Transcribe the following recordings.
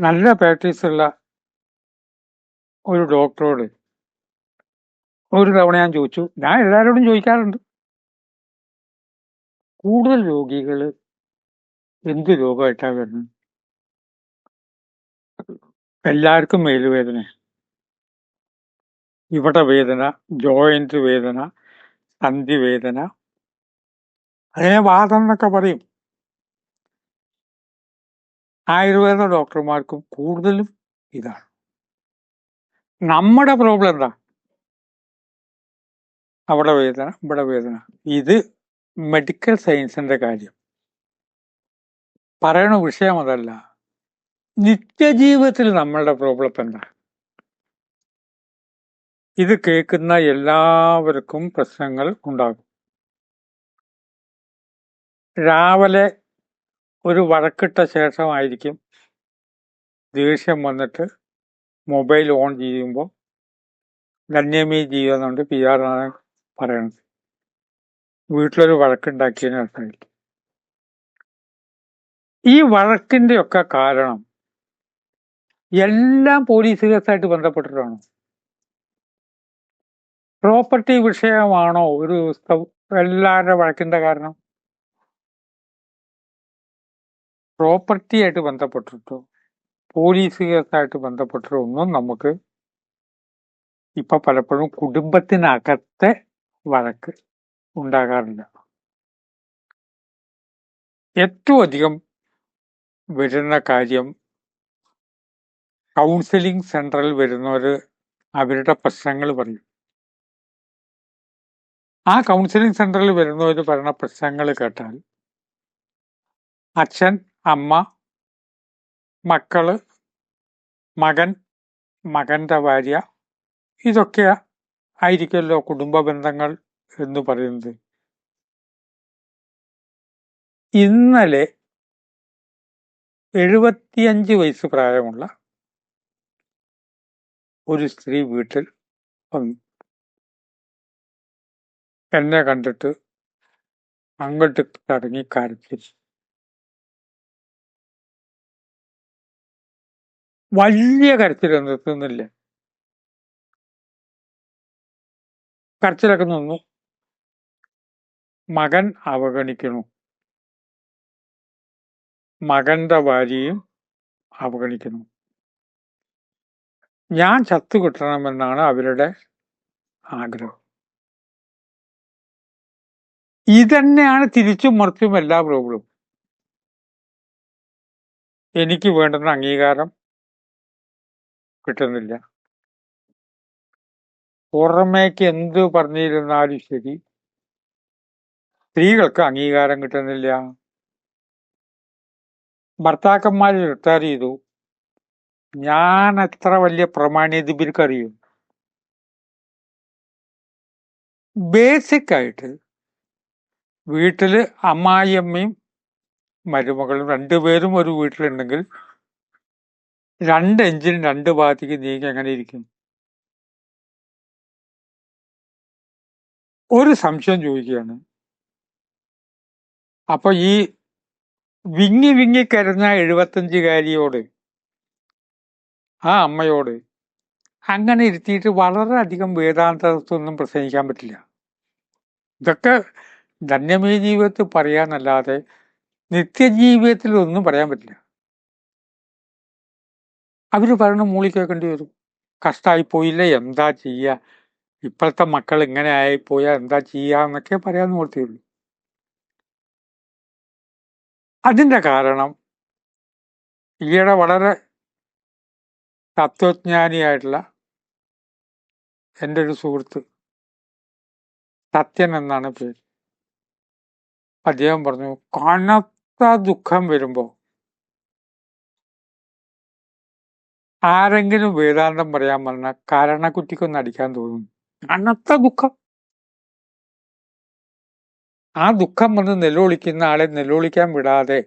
നല്ല പ്രാക്ടീസ് ഉള്ള ഒരു ഡോക്ടറോട് ഒരു തവണ ഞാൻ ചോദിച്ചു. ഞാൻ എല്ലാവരോടും ചോദിക്കാറുണ്ട്. കൂടുതൽ രോഗികൾ എന്ത് രോഗമായിട്ടാണ് വരുന്നത്? എല്ലാവർക്കും മേലുവേദന. ഇവിടെ വേദന ജോയിന്റ് വേദന സന്ധി വേദന. അതിനെ വാദം എന്നൊക്കെ പറയും. ആയുർവേദ ഡോക്ടർമാർക്കും കൂടുതലും ഇതാണ്. നമ്മുടെ പ്രോബ്ലം എന്താ? അവിടെ വേദന ഇവിടെ വേദന. ഇത് മെഡിക്കൽ സയൻസിന്റെ കാര്യം. പറയണ വിഷയം അതല്ല. നിത്യജീവിതത്തിൽ നമ്മളുടെ പ്രോബ്ലം എന്താ? ഇത് കേൾക്കുന്ന എല്ലാവർക്കും പ്രശ്നങ്ങൾ ഉണ്ടാകും. രാവിലെ ഒരു വഴക്കിട്ട ശേഷമായിരിക്കും ദേഷ്യം വന്നിട്ട് മൊബൈൽ ഓൺ ചെയ്യുമ്പോൾ ധന്യമീ ചെയ്യുന്നുണ്ട് പി ആർ ആണ് പറയണത് വീട്ടിലൊരു വഴക്കുണ്ടാക്കിയതിന് അർത്ഥമായിരിക്കും ഈ വഴക്കിന്റെ ഒക്കെ കാരണം എല്ലാം പോലീസ് കേസായിട്ട് ബന്ധപ്പെട്ടിട്ടാണ്. പ്രോപ്പർട്ടി വിഷയമാണോ ഒരു എല്ലാവരുടെ വഴക്കിന്റെ കാരണം? പ്രോപ്പർട്ടി ആയിട്ട് ബന്ധപ്പെട്ടിട്ടോ പോലീസ് കേസായിട്ട് ബന്ധപ്പെട്ടിട്ടോ ഒന്നും നമുക്ക് ഇപ്പൊ പലപ്പോഴും കുടുംബത്തിനകത്തെ വഴക്ക് ഉണ്ടാകാറില്ല. ഏറ്റവും അധികം വരുന്ന കാര്യം കൗൺസിലിംഗ് സെന്ററിൽ വരുന്നവര് അവരുടെ പ്രശ്നങ്ങൾ പറയും. ആ കൗൺസിലിംഗ് സെന്ററിൽ വരുന്നവർ പറയുന്ന പ്രശ്നങ്ങൾ കേട്ടാൽ അച്ഛൻ അമ്മ മക്കൾ മകൻ മകന്റെ ഭാര്യ ഇതൊക്കെ ആയിരിക്കുമല്ലോ കുടുംബ ബന്ധങ്ങൾ എന്ന് പറയുന്നത്. ഇന്നലെ എഴുപത്തിയഞ്ച് വയസ്സ് പ്രായമുള്ള ഒരു സ്ത്രീ വീട്ടിൽ വന്നു. എന്നെ കണ്ടിട്ട് അങ്ങോട്ട് തടങ്ങി കരച്ചിൽ വലിയ കരച്ചിൽ നിർത്തുന്നില്ല. കരച്ചിലൊക്കെ നിന്നു. മകൻ അവഗണിക്കുന്നു. മകന്റെ ഭാര്യയും അവഗണിക്കുന്നു. ഞാൻ ചത്തു കിട്ടണമെന്നാണ് അവരുടെ ആഗ്രഹം. ഇതന്നെയാണ് തിരിച്ചും മറിച്ചും എല്ലാ പ്രോബ്ലവും. എനിക്ക് വേണ്ടുന്ന അംഗീകാരം കിട്ടുന്നില്ല. പുറമേക്ക് എന്ത് പറഞ്ഞിരുന്നാലും ശരി. സ്ത്രീകൾക്ക് അംഗീകാരം കിട്ടുന്നില്ല. ഭർത്താക്കന്മാർ റിട്ടയർ ചെയ്തു. ഞാൻ എത്ര വലിയ ഇവർക്ക് ബേസിക് ആയിട്ട് വീട്ടിൽ അമ്മായിയമ്മയും മരുമകളും രണ്ടുപേരും ഒരു വീട്ടിലുണ്ടെങ്കിൽ രണ്ട് എഞ്ചിൻ രണ്ട് ഭാഗത്തേക്ക് നീങ്ങി എങ്ങനെ ഇരിക്കും? ഒരു സംശയം ചോദിക്കുകയാണ്. അപ്പൊ ഈ വിങ്ങി വിങ്ങി കരഞ്ഞ എഴുപത്തഞ്ചുകാരിയോട് ആ അമ്മയോട് അങ്ങനെ ഇരുത്തിയിട്ട് വളരെയധികം വേദാന്തത്വമൊന്നും പ്രസംഗിക്കാൻ പറ്റില്ല. ഇതൊക്കെ ധന്യമേ ജീവിതത്തിൽ പറയാന്നല്ലാതെ നിത്യജീവിതത്തിൽ ഒന്നും പറയാൻ പറ്റില്ല. അവർ പറയണ മൂളി കേൾക്കേണ്ടി വരും. കഷ്ടമായി പോയില്ലേ? എന്താ ചെയ്യുക ഇപ്പോഴത്തെ മക്കൾ ഇങ്ങനെ ആയിപ്പോയാൽ എന്താ ചെയ്യുക എന്നൊക്കെ പറയാൻ നിവർത്തിയുള്ളൂ അതിന്റെ കാരണം ഈയിടെ വളരെ തത്വജ്ഞാനിയായിട്ടുള്ള എന്റെ ഒരു സുഹൃത്ത് സത്യൻ എന്നാണ് പേര്. അദ്ദേഹം പറഞ്ഞു കനത്ത ദുഃഖം വരുമ്പോ ആരെങ്കിലും വേദാന്തം പറയാൻ പറഞ്ഞാൽ കാരണക്കുറ്റിക്കൊന്ന് അടിക്കാൻ തോന്നും. കനത്ത ദുഃഖം. ആ ദുഃഖം വന്ന് നിലവിളിക്കുന്ന ആളെ നിലവിളിക്കാൻ വിടാതെ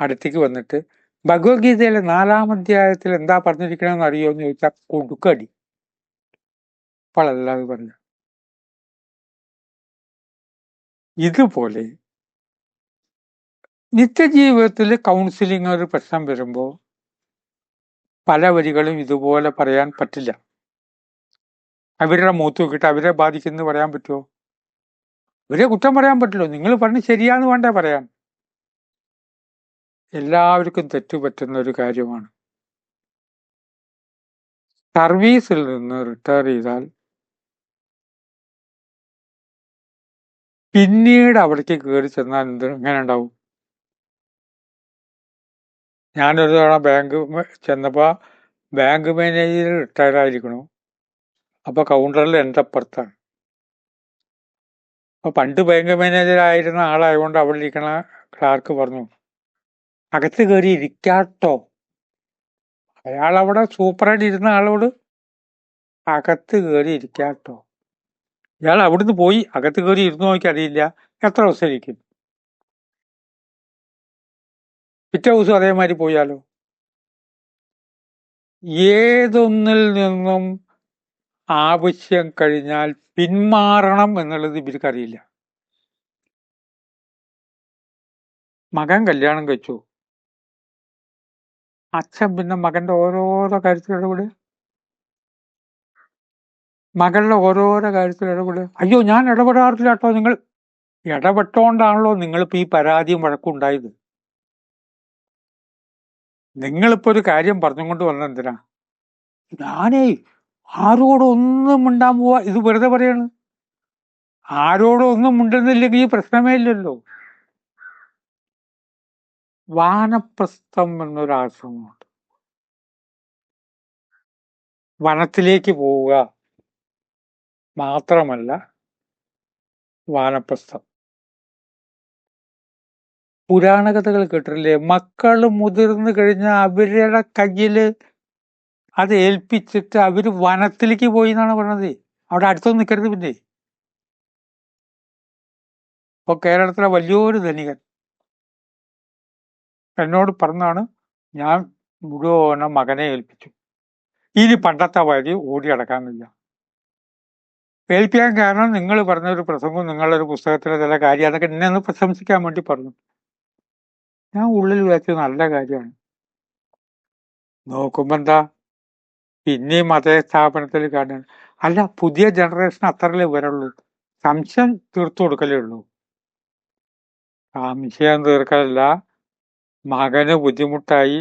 അടുത്തേക്ക് വന്നിട്ട് ഭഗവത്ഗീതയിലെ നാലാം അധ്യായത്തിൽ എന്താ പറഞ്ഞിരിക്കണമെന്ന് അറിയോ എന്ന് ചോദിച്ചാൽ കൊടുക്കടി. അപ്പോഴല്ലാതെ പറഞ്ഞു ഇതുപോലെ നിത്യജീവിതത്തിൽ കൗൺസിലിംഗ് ഒരു പ്രശ്നം വരുമ്പോൾ പല വരികളും ഇതുപോലെ പറയാൻ പറ്റില്ല. അവരുടെ മൂത്ത് നോക്കിയിട്ട് അവരെ ബാധിക്കുന്നു പറയാൻ പറ്റുമോ ഇവരെ കുറ്റം പറയാൻ പറ്റില്ലോ. നിങ്ങൾ പറഞ്ഞ് ശരിയാന്ന് വേണ്ടേ പറയാൻ. എല്ലാവർക്കും തെറ്റുപറ്റുന്ന ഒരു കാര്യമാണ്. സർവീസിൽ നിന്ന് റിട്ടയർ ചെയ്താൽ പിന്നീട് അവിടേക്ക് കയറി ചെന്നാൽ എന്ത് എങ്ങനെ ഉണ്ടാവും? ഞാനൊരു തവണ ബാങ്ക് ചെന്നപ്പോൾ ചെന്നപ്പോ ബാങ്ക് മാനേജർ റിട്ടയർ ആയിരിക്കണു അപ്പൊ കൗണ്ടറിൽ എന്റെ അപ്പുറത്താണ് അപ്പൊ പണ്ട് ബാങ്ക് മാനേജർ ആയിരുന്ന ആളായതുകൊണ്ട് അവിടെ ഇരിക്കണ ക്ലാർക്ക് പറഞ്ഞു അകത്ത് കയറി ഇരിക്കാട്ടോ. അയാൾ അവിടെ സൂപ്പറായിട്ട് ഇരുന്ന ആളോട് അകത്ത് കയറി ഇരിക്കാട്ടോ. ഇയാൾ അവിടുന്ന് പോയി അകത്ത് കയറി ഇരുന്ന് നോക്കി അറിയില്ല. എത്ര ദിവസം ഇരിക്കും പിറ്റേ ദിവസം അതേമാതിരി പോയാലോ? ഏതൊന്നിൽ നിന്നും ആവശ്യം കഴിഞ്ഞാൽ പിന്മാറണം എന്നുള്ളത് ഇവർക്കറിയില്ല. മകൻ കല്യാണം കഴിച്ചു? അച്ഛൻ പിന്നെ മകന്റെ ഓരോരോ കാര്യത്തിൽ ഇടപെടുക മകളുടെ ഓരോരോ കാര്യത്തിൽ ഇടപെടുക അയ്യോ ഞാൻ ഇടപെടാറില്ല കേട്ടോ നിങ്ങൾ. ഇടപെട്ടോണ്ടാണല്ലോ നിങ്ങളിപ്പോ ഈ പരാതിയും വഴക്കും ഉണ്ടായത്. നിങ്ങളിപ്പോ ഒരു കാര്യം പറഞ്ഞുകൊണ്ട് വന്ന എന്തിനാ? ഞാനേ ആരോടൊന്നും മിണ്ടാൻ പോവാ. ഇത് വെറുതെ പറയാണ്. ആരോടൊന്നും മിണ്ടുന്നില്ലെങ്കിൽ ഈ പ്രശ്നമേ ഇല്ലല്ലോ. വാനപ്രസ്ഥം എന്നൊരു ആശ്രമമുണ്ട് വനത്തിലേക്ക് പോവുക മാത്രമല്ല വാനപ്രസ്ഥം. പുരാണ കഥകൾ കേട്ടിട്ടില്ലേ? മക്കൾ മുതിർന്നു കഴിഞ്ഞാൽ അവരുടെ കയ്യിൽ അത് ഏൽപ്പിച്ചിട്ട് അവർ വനത്തിലേക്ക് പോയി എന്നാണ് പറഞ്ഞത്. അവിടെ അടുത്തൊന്നും നിൽക്കരുത് പിന്നെ. ഇപ്പൊ കേരളത്തിലെ വലിയൊരു ധനികൻ. എന്നോട് പറഞ്ഞാണ് ഞാൻ മുഴുവന മകനെ ഏൽപ്പിച്ചു. ഇനി പണ്ടത്തെ വഴി ഓടി അടക്കാനില്ല ഏൽപ്പിക്കാൻ കാരണം നിങ്ങൾ പറഞ്ഞൊരു പ്രസംഗം നിങ്ങളൊരു പുസ്തകത്തിലെ ചില കാര്യം അതൊക്കെ എന്നെ ഒന്ന് പ്രശംസിക്കാൻ വേണ്ടി പറഞ്ഞു. ഞാൻ ഉള്ളിൽ വെച്ച് നല്ല കാര്യമാണ്. നോക്കുമ്പോ എന്താ? പിന്നെയും അതേ സ്ഥാപനത്തിൽ കാണുകയാണ്. അല്ല പുതിയ ജനറേഷൻ അത്രല്ലേ വരുള്ളൂ. സംശയം തീർത്തു കൊടുക്കലേ ഉള്ളൂ. സംശയം തീർക്കലല്ല. മകന് ബുദ്ധിമുട്ടായി.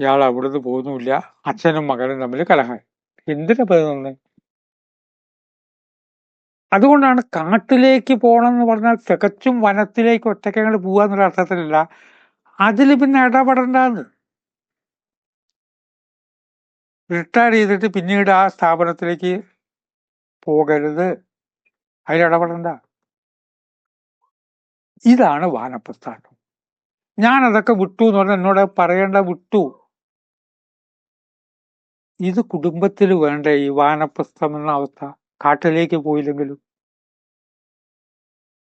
ഇയാൾ അവിടുന്ന് പോകുന്നില്ല അച്ഛനും മകനും തമ്മിൽ കലഹായി എന്തിനാ പറയുന്നത് അതുകൊണ്ടാണ് കാട്ടിലേക്ക് പോകണം എന്ന് പറഞ്ഞാൽ തികച്ചും വനത്തിലേക്ക് ഒറ്റയ്ക്ക് അങ്ങോട്ട് പോവാന്നുള്ള അർത്ഥത്തിലല്ല അതിൽ പിന്നെ ഇടപെടണ്ടെന്ന്. റിട്ടയർ ചെയ്തിട്ട് പിന്നീട് ആ സ്ഥാപനത്തിലേക്ക് പോകരുത്. അതിൽ ഇതാണ് വാനപ്രസ്ഥാനം. ഞാൻ അതൊക്കെ വിട്ടു എന്ന് പറഞ്ഞാൽ എന്നോട് പറയേണ്ട വിട്ടു. ഇത് കുടുംബത്തിൽ വേണ്ട ഈ വാനപ്രസ്ഥം എന്ന അവസ്ഥ. കാട്ടിലേക്ക് പോയില്ലെങ്കിലും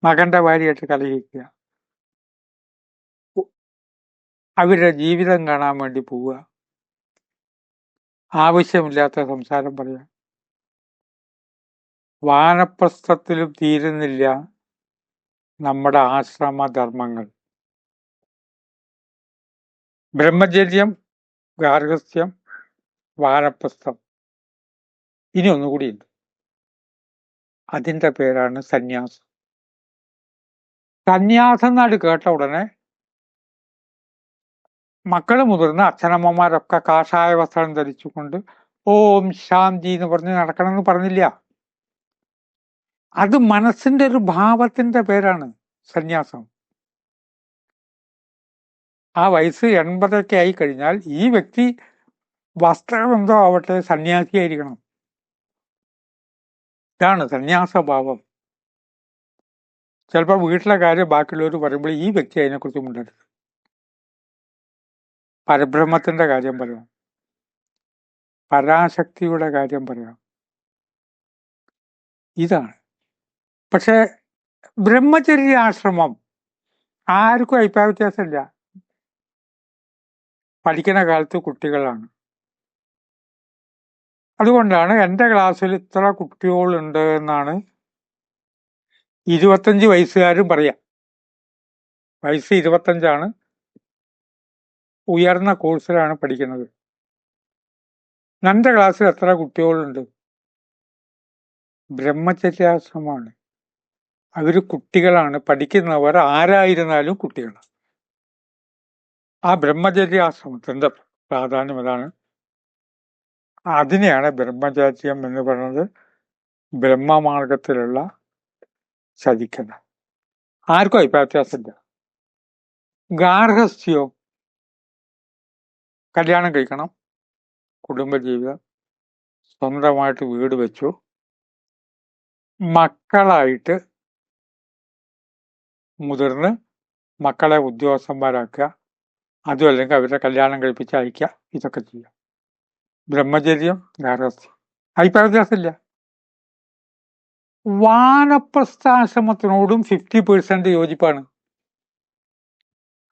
മകന്റെ ഭാര്യയായിട്ട് കലഹിക്കുക. അവരുടെ ജീവിതം കാണാൻ വേണ്ടി പോവുക. ആവശ്യമില്ലാത്ത സംസാരം പറയാ വാനപ്രസ്ഥത്തിലും തീരുന്നില്ല നമ്മുടെ ആശ്രമധർമ്മങ്ങൾ ബ്രഹ്മചര്യം ഗാർഹസ്ഥ്യം വാനപ്രസ്ഥം. ഇനി ഒന്നുകൂടിയുണ്ട് അതിന്റെ പേരാണ് സന്യാസം. സന്യാസം എന്നാണ് കേട്ട ഉടനെ മക്കൾ മുതിർന്ന അച്ഛനമ്മമാരൊക്കെ കാഷായ വസ്ത്രം ധരിച്ചുകൊണ്ട് ഓം ശാന്തി എന്ന് പറഞ്ഞ് നടക്കണമെന്ന് പറഞ്ഞില്ല. അത് മനസ്സിന്റെ ഒരു ഭാവത്തിന്റെ പേരാണ് സന്യാസം. ആ വയസ്സ് എൺപതൊക്കെ ആയി കഴിഞ്ഞാൽ ഈ വ്യക്തി വസ്ത്രം എന്തോ ആവട്ടെ സന്യാസിയായിരിക്കണം ഇതാണ് സന്യാസഭാവം. ചിലപ്പോൾ വീട്ടിലെ കാര്യം ബാക്കിയുള്ളവർ പറയുമ്പോൾ ഈ വ്യക്തി അതിനെക്കുറിച്ച് മിണ്ടരുത്. പരബ്രഹ്മത്തിന്റെ കാര്യം പറയാം. പരാശക്തിയുടെ കാര്യം പറയാം. ഇതാണ്. പക്ഷെ ബ്രഹ്മചര്യ ആശ്രമം ആർക്കും അഭിപ്രായ വ്യത്യാസമില്ല. പഠിക്കുന്ന കാലത്ത് കുട്ടികളാണ്. അതുകൊണ്ടാണ് എന്റെ ക്ലാസ്സിൽ ഇത്ര കുട്ടികളുണ്ട് എന്നാണ് ഇരുപത്തഞ്ച് വയസ്സുകാരും പറയാം. വയസ്സ് ഇരുപത്തഞ്ചാണ്. ഉയർന്ന കോഴ്സിലാണ് പഠിക്കുന്നത്. നന്റെ ക്ലാസ്സിൽ എത്ര കുട്ടികളുണ്ട്? ബ്രഹ്മചര്യാശ്രമമാണ്. അവർ കുട്ടികളാണ്. പഠിക്കുന്നവർ ആരായിരുന്നാലും കുട്ടികളാണ്. ആ ബ്രഹ്മചര്യാശ്രമത്തിന്റെ പ്രാധാന്യം? അതാണ്. അതിനെയാണ് ബ്രഹ്മചാര്യം എന്ന് പറയുന്നത്. ബ്രഹ്മമാർഗത്തിലുള്ള ചതിക്കഥ. ആർക്കും അഭിപ്രായ വ്യത്യാസമില്ല. ഗാർഹസ്ഥ്യോ? കല്യാണം കഴിക്കണം. കുടുംബജീവിതം. സ്വന്തമായിട്ട് വീട് വെച്ചു. മക്കളായിട്ട് മുതിർന്ന് മക്കളെ ഉദ്യോഗസ്ഥന്മാരാക്കുക. അതും അല്ലെങ്കിൽ അവരുടെ കല്യാണം കഴിപ്പിച്ച് അയക്കുക ഇതൊക്കെ ചെയ്യാം. ബ്രഹ്മചര്യം ഗാർഹസ്ഥ്യം അഭിപ്രായ വ്യത്യാസമില്ല. വാനപ്രസ്ഥാശ്രമത്തിനോടും ഫിഫ്റ്റി പേഴ്സെന്റ് യോജിപ്പാണ്.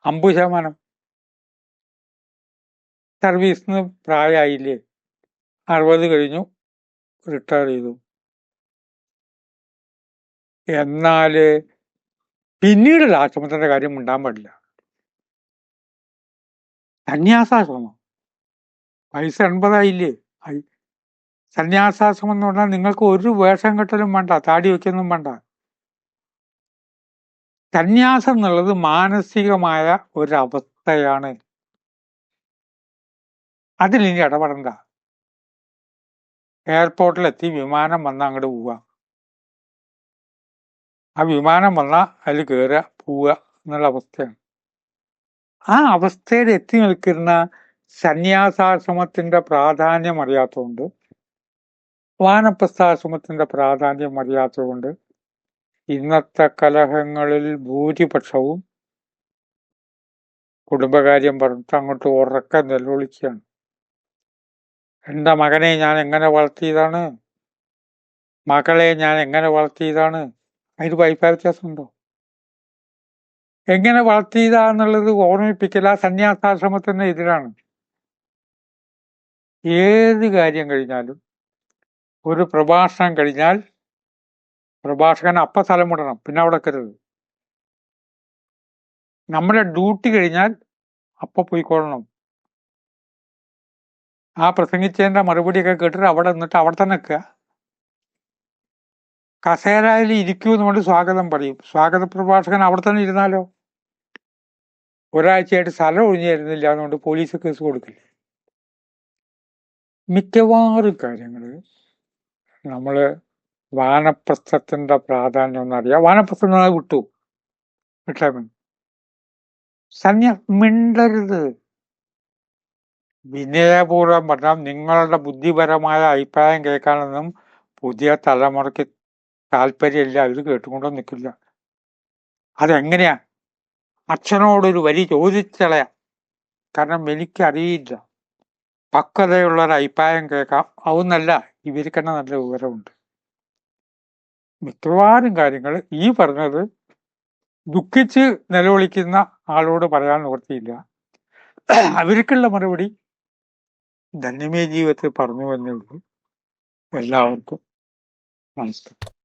അമ്പത് ശതമാനം. സർവീസിന് പ്രായമായില്ലേ അറുപത് കഴിഞ്ഞു റിട്ടയർ ചെയ്തു. എന്നാൽ പിന്നീട് ആശ്രമത്തിന്റെ കാര്യം ഉണ്ടാൻ പാടില്ല. സന്യാസാശ്രമം. വയസ്സ് എൺപതായില്ലേ. സന്യാസാശ്രമം എന്ന് പറഞ്ഞാൽ നിങ്ങൾക്ക് ഒരു വേഷം കെട്ടലും വേണ്ട താടി വയ്ക്കൊന്നും വേണ്ട. സന്യാസം എന്നുള്ളത് മാനസികമായ ഒരവസ്ഥയാണ്. അതിലിനി ഇടപെടണ്ട. എയർപോർട്ടിലെത്തി വിമാനം വന്ന അങ്ങോട്ട് പോവുക. ആ വിമാനം വന്നാൽ അതിൽ കയറുക പോവുക എന്നുള്ള അവസ്ഥയാണ്. ആ അവസ്ഥയിൽ എത്തി നിൽക്കുന്ന സന്യാസാശ്രമത്തിന്റെ പ്രാധാന്യം അറിയാത്തതുകൊണ്ട് വാനപ്രസ്ഥാശ്രമത്തിന്റെ പ്രാധാന്യം അറിയാത്തതുകൊണ്ട് ഇന്നത്തെ കലഹങ്ങളിൽ ഭൂരിപക്ഷവും കുടുംബകാര്യം പറഞ്ഞിട്ട് അങ്ങോട്ട് ഉറക്കം നിലവിളിക്കുകയാണ് എന്റെ മകനെ ഞാൻ എങ്ങനെ വളർത്തിയതാണ്? മകളെ ഞാൻ എങ്ങനെ വളർത്തിയതാണ്? അതിന് വൈഫായ വ്യത്യാസമുണ്ടോ? എങ്ങനെ വളർത്തിയതാന്നുള്ളത് ഓർമ്മിപ്പിക്കൽ ആ സന്യാസാശ്രമത്തിന് എതിരാണ്. ഏത് കാര്യം കഴിഞ്ഞാലും ഒരു പ്രഭാഷണം കഴിഞ്ഞാൽ പ്രഭാഷകൻ അപ്പ സ്ഥലം വിടണം പിന്നെ അവിടെ കരുത് നമ്മുടെ ഡ്യൂട്ടി കഴിഞ്ഞാൽ അപ്പ പോയിക്കൊള്ളണം. ആ പ്രസംഗിച്ചതിന്റെ മറുപടിയൊക്കെ കേട്ടിട്ട് അവിടെ നിന്നിട്ട് അവിടെ തന്നെ നിൽക്കുക. കസേരയിൽ ഇരിക്കൂ എന്നുകൊണ്ട് സ്വാഗതം പറയും. സ്വാഗത പ്രഭാഷകൻ അവിടെ തന്നെ ഇരുന്നാലോ? ഒരാഴ്ചയായിട്ട് സ്ഥലം ഒഴിഞ്ഞു തരുന്നില്ല എന്നുകൊണ്ട് പോലീസ് കേസ് കൊടുക്കില്ല. മിക്കവാറും കാര്യങ്ങൾ നമ്മൾ വാനപ്രസ്ഥത്തിന്റെ പ്രാധാന്യം ഒന്നറിയാം വാനപ്രസ്ഥം വിട്ടു. വിട്ടാൽ സന്യാസം സന്യ മിണ്ടരുത്. വിനയപൂർവം പറഞ്ഞാൽ നിങ്ങളുടെ ബുദ്ധിപരമായ അഭിപ്രായം കേൾക്കാനൊന്നും പുതിയ തലമുറയ്ക്ക് താല്പര്യമില്ല. ഇത് കേട്ടുകൊണ്ടോ നിൽക്കില്ല. അതെങ്ങനെയാ? അച്ഛനോടൊരു വരി ചോദിച്ചളയാം. കാരണം എനിക്കറിയില്ല. പക്വതയുള്ള ഒരു അഭിപ്രായം കേൾക്കാം. അതൊന്നല്ല ഇവർക്ക് തന്നെ നല്ല വിവരമുണ്ട്. മിക്കവാറും കാര്യങ്ങൾ ഈ പറഞ്ഞത് ദുഃഖിച്ച് നിലവിളിക്കുന്ന ആളോട് പറയാൻ നിവർത്തിയില്ല അവർക്കുള്ള മറുപടി ധന്യമേ ജീവിതത്തിൽ പറഞ്ഞു വന്നുള്ളൂ എല്ലാവർക്കും നമസ്കാരം.